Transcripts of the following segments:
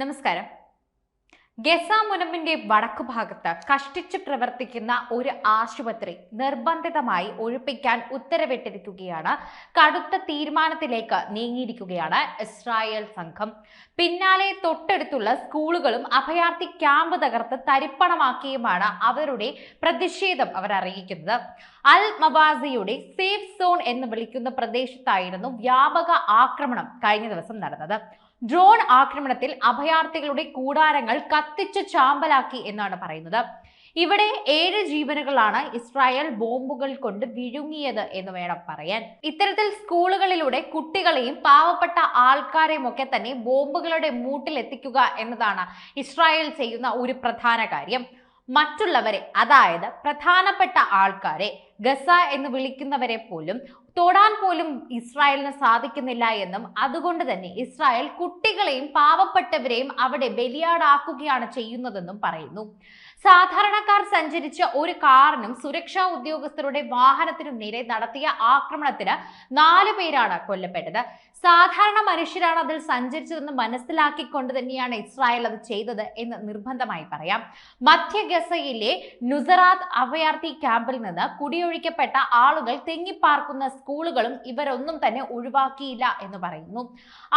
നമസ്കാരം. ഗസ മുനമ്പിന്റെ വടക്കു ഭാഗത്ത് കഷ്ടിച്ചു പ്രവർത്തിക്കുന്ന ഒരു ആശുപത്രി നിർബന്ധിതമായി ഒഴിപ്പിക്കാൻ ഉത്തരവിട്ടിരിക്കുകയാണ്. കടുത്ത തീരുമാനത്തിലേക്ക് നീങ്ങിയിരിക്കുകയാണ് ഇസ്രായേൽ സംഘം. പിന്നാലെ തൊട്ടടുത്തുള്ള സ്കൂളുകളും അഭയാർത്ഥി ക്യാമ്പ് തകർത്ത് തരിപ്പണമാക്കിയുമാണ് അവരുടെ പ്രതിഷേധം അവർ അറിയിക്കുന്നത്. അൽ മവാസിയുടെ സേഫ് സോൺ എന്ന് വിളിക്കുന്ന പ്രദേശത്തായിരുന്നു വ്യാപക ആക്രമണം കഴിഞ്ഞ ദിവസം നടന്നത്. ഡ്രോൺ ആക്രമണത്തിൽ അഭയാർത്ഥികളുടെ കൂടാരങ്ങൾ കത്തിച്ച് ചാമ്പലാക്കി എന്നാണ് പറയുന്നത്. ഇവിടെ ഏഴ് ജീവനുകളാണ് ഇസ്രായേൽ ബോംബുകൾ കൊണ്ട് വിഴുങ്ങിയത് എന്ന് വേണം പറയാൻ. ഇത്തരത്തിൽ സ്കൂളുകളിലൂടെ കുട്ടികളെയും പാവപ്പെട്ട ആൾക്കാരെയും ഒക്കെ തന്നെ ബോംബുകളുടെ മൂട്ടിലെത്തിക്കുക എന്നതാണ് ഇസ്രായേൽ ചെയ്യുന്ന ഒരു പ്രധാന കാര്യം. മറ്റുള്ളവരെ അതായത് പ്രധാനപ്പെട്ട ആൾക്കാരെ ഗസ എന്ന് വിളിക്കുന്നവരെ പോലും തൊടാൻ പോലും ഇസ്രായേലിന് സാധിക്കുന്നില്ല എന്നും അതുകൊണ്ട് തന്നെ ഇസ്രായേൽ കുട്ടികളെയും പാവപ്പെട്ടവരെയും അവിടെ ബലിയാടാക്കുകയാണ് ചെയ്യുന്നതെന്നും പറയുന്നു. സാധാരണക്കാർ സഞ്ചരിച്ച ഒരു കാറിനും സുരക്ഷാ ഉദ്യോഗസ്ഥരുടെ വാഹനത്തിനും നേരെ നടത്തിയ ആക്രമണത്തിന് നാല് പേരാണ് കൊല്ലപ്പെട്ടത്. സാധാരണ മനുഷ്യരാണ് അതിൽ സഞ്ചരിച്ചതെന്ന് മനസ്സിലാക്കിക്കൊണ്ട് തന്നെയാണ് ഇസ്രായേൽ അത് ചെയ്തത് എന്ന് നിർബന്ധമായി പറയാം. മധ്യ ഗസയിലെ നുസറാത്ത് അഭയാർത്ഥി ക്യാമ്പിൽ നിന്ന് കുടിയൊഴിക്കപ്പെട്ട ആളുകൾ തെങ്ങിപ്പാർക്കുന്ന സ്കൂളുകളും ഇവരൊന്നും തന്നെ ഒഴിവാക്കിയില്ല എന്ന് പറയുന്നു.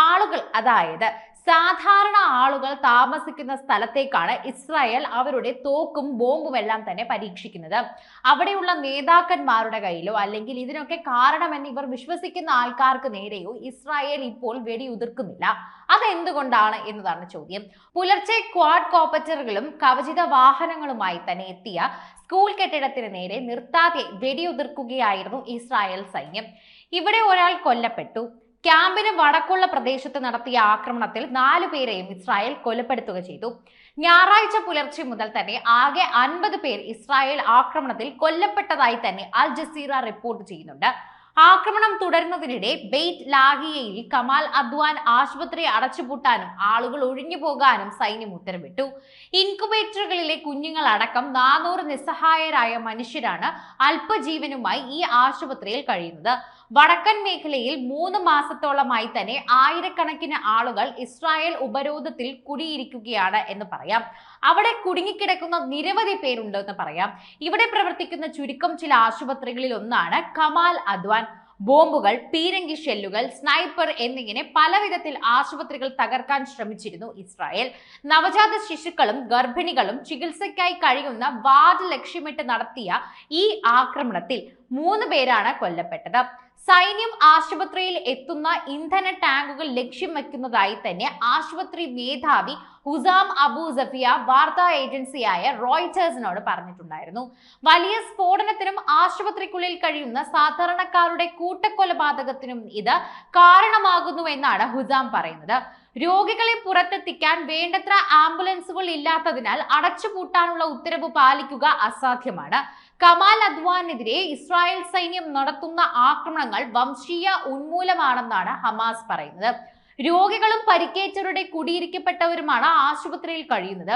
ആളുകൾ അതായത് സാധാരണ ആളുകൾ താമസിക്കുന്ന സ്ഥലത്തേക്കാണ് ഇസ്രായേൽ അവരുടെ തോക്കും ബോംബും എല്ലാം തന്നെ പരീക്ഷിക്കുന്നത്. അവിടെയുള്ള നേതാക്കന്മാരുടെ കയ്യിലോ അല്ലെങ്കിൽ ഇതിനൊക്കെ കാരണമെന്ന് ഇവർ വിശ്വസിക്കുന്ന ആൾക്കാർക്ക് നേരെയോ ഇസ്രായേൽ ഇപ്പോൾ വെടിയുതിർക്കുന്നില്ല. അതെന്തുകൊണ്ടാണ് എന്നതാണ് ചോദ്യം. പുലർച്ചെ ക്വാഡ് കോപ്പറ്ററുകളും കവചിത വാഹനങ്ങളുമായി തന്നെ എത്തിയ സ്കൂൾ കെട്ടിടത്തിന് നേരെ നിർത്താതെ വെടിയുതിർക്കുകയായിരുന്നു ഇസ്രായേൽ സൈന്യം. ഇവിടെ ഒരാൾ കൊല്ലപ്പെട്ടു. ക്യാമ്പിന് വടക്കുള്ള പ്രദേശത്ത് നടത്തിയ ആക്രമണത്തിൽ നാലു പേരെയും ഇസ്രായേൽ കൊലപ്പെടുത്തുക ചെയ്തു. ഞായറാഴ്ച പുലർച്ചെ മുതൽ തന്നെ ആകെ അൻപത് പേർ ഇസ്രായേൽ ആക്രമണത്തിൽ കൊല്ലപ്പെട്ടതായി തന്നെ അൽ ജസീറ റിപ്പോർട്ട് ചെയ്യുന്നുണ്ട്. ആക്രമണം തുടരുന്നതിനിടെ ബെയ്റ്റ് ലാഹിയയിൽ കമാൽ അദ്വാൻ ആശുപത്രി അടച്ചുപൂട്ടാനും ആളുകൾ ഒഴിഞ്ഞു പോകാനും സൈന്യം ഉത്തരവിട്ടു. ഇൻകുബേറ്ററുകളിലെ കുഞ്ഞുങ്ങൾ അടക്കം നാനൂറ് നിസ്സഹായരായ മനുഷ്യരാണ് അല്പജീവനുമായി ഈ ആശുപത്രിയിൽ കഴിയുന്നത്. വടക്കൻ മേഖലയിൽ മൂന്ന് മാസത്തോളമായി തന്നെ ആയിരക്കണക്കിന് ആളുകൾ ഇസ്രായേൽ ഉപരോധത്തിൽ കുടിയിരിക്കുകയാണ് എന്ന് പറയാം. അവിടെ കുടുങ്ങിക്കിടക്കുന്ന നിരവധി പേരുണ്ട് എന്ന് പറയാം. ഇവിടെ പ്രവർത്തിക്കുന്ന ചുരുക്കം ചില ആശുപത്രികളിൽ ഒന്നാണ് കമാൽ അദ്വാൻ. ബോംബുകൾ പീരങ്കി ഷെല്ലുകൾ സ്നൈപ്പർ എന്നിങ്ങനെ പല വിധത്തിൽ ആശുപത്രികൾ തകർക്കാൻ ശ്രമിച്ചിരുന്നു ഇസ്രായേൽ. നവജാത ശിശുക്കളും ഗർഭിണികളും ചികിത്സയ്ക്കായി കഴിയുന്ന വാർഡ് ലക്ഷ്യമിട്ട് നടത്തിയ ഈ ആക്രമണത്തിൽ മൂന്ന് പേരാണ് കൊല്ലപ്പെട്ടത്. സൈന്യം ആശുപത്രിയിൽ എത്തുന്ന ഇന്ധന ടാങ്കുകൾ ലക്ഷ്യം വെക്കുന്നതായി തന്നെ ആശുപത്രി മേധാവി ഹുസാം അബു സഫിയ വാർത്താ ഏജൻസിയായ റോയിറ്റേഴ്സിനോട് പറഞ്ഞിട്ടുണ്ടായിരുന്നു. വലിയ സ്ഫോടനത്തിനും ആശുപത്രിക്കുള്ളിൽ കഴിയുന്ന സാധാരണക്കാരുടെ കൂട്ടക്കൊലപാതകത്തിനും ഇത് കാരണമാകുന്നു എന്നാണ് ഹുസാം പറയുന്നത്. രോഗികളെ പുറത്തെത്തിക്കാൻ വേണ്ടത്ര ആംബുലൻസുകൾ ഇല്ലാത്തതിനാൽ അടച്ചുപൂട്ടാനുള്ള ഉത്തരവ് പാലിക്കുക അസാധ്യമാണ്. കമാൽ അദ്വാനെതിരെ ഇസ്രായേൽ സൈന്യം നടത്തുന്ന ആക്രമണങ്ങൾ വംശീയ ഉന്മൂലമാണെന്നാണ് ഹമാസ് പറയുന്നത്. രോഗികളും പരിക്കേറ്റവരുടെ കുടിയിരിക്കപ്പെട്ടവരുമാണ് ആശുപത്രിയിൽ കഴിയുന്നത്.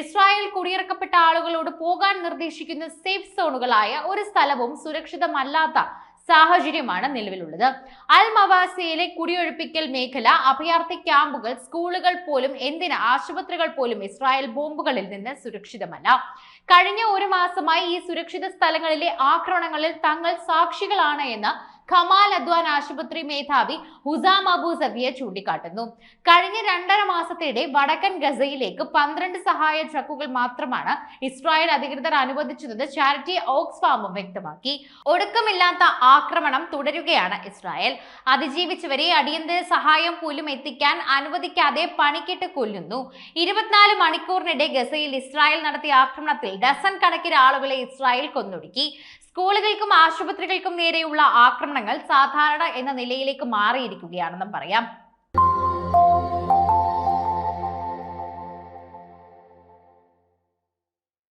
ഇസ്രായേൽ കുടിയിറക്കപ്പെട്ട ആളുകളോട് പോകാൻ നിർദ്ദേശിക്കുന്ന സേഫ് സോണുകളായ ഒരു സ്ഥലവും സുരക്ഷിതമല്ലാത്ത സാഹചര്യമാണ് നിലവിലുള്ളത്. അൽമവാസിയിലെ കുടിയൊഴിപ്പിക്കൽ മേഖല അഭയാർത്ഥി ക്യാമ്പുകൾ സ്കൂളുകൾ പോലും എന്തിന് ആശുപത്രികൾ പോലും ഇസ്രായേൽ ബോംബുകളിൽ നിന്ന് സുരക്ഷിതമല്ല. കഴിഞ്ഞ ഒരു മാസമായി ഈ സുരക്ഷിത സ്ഥലങ്ങളിലെ ആക്രമണങ്ങളിൽ തങ്ങൾ സാക്ഷികളാണ് എന്ന് ഖമാൽ അദ്വാൻ ആശുപത്രി മേധാവി ഹുസാം അബു സബിയെ ചൂണ്ടിക്കാട്ടുന്നു. കഴിഞ്ഞ രണ്ടര മാസത്തിനിടെ വടക്കൻ ഗസയിലേക്ക് പന്ത്രണ്ട് സഹായ ട്രക്കുകൾ മാത്രമാണ് ഇസ്രായേൽ അധികൃതർ അനുവദിച്ചതെന്ന് ചാരിറ്റി ഓക്സ്ഫാമും വ്യക്തമാക്കി. ഒടുക്കമില്ലാത്ത ആക്രമണം തുടരുകയാണ് ഇസ്രായേൽ. അതിജീവിച്ചവരെ അടിയന്തര സഹായം പോലും എത്തിക്കാൻ അനുവദിക്കാതെ പണിക്കിട്ട് കൊല്ലുന്നു. ഇരുപത്തിനാല് മണിക്കൂറിനിടെ ഗസയിൽ ഇസ്രായേൽ നടത്തിയ ആക്രമണത്തിൽ ഡസൻ കണക്കിന് ആളുകളെ ഇസ്രായേൽ കൊന്നൊടുക്കി. സ്കൂളുകൾക്കും ആശുപത്രികൾക്കും നേരെയുള്ള ആക്രമണങ്ങൾ സാധാരണ എന്ന നിലയിലേക്ക് മാറിയിരിക്കുകയാണെന്നും പറയാം.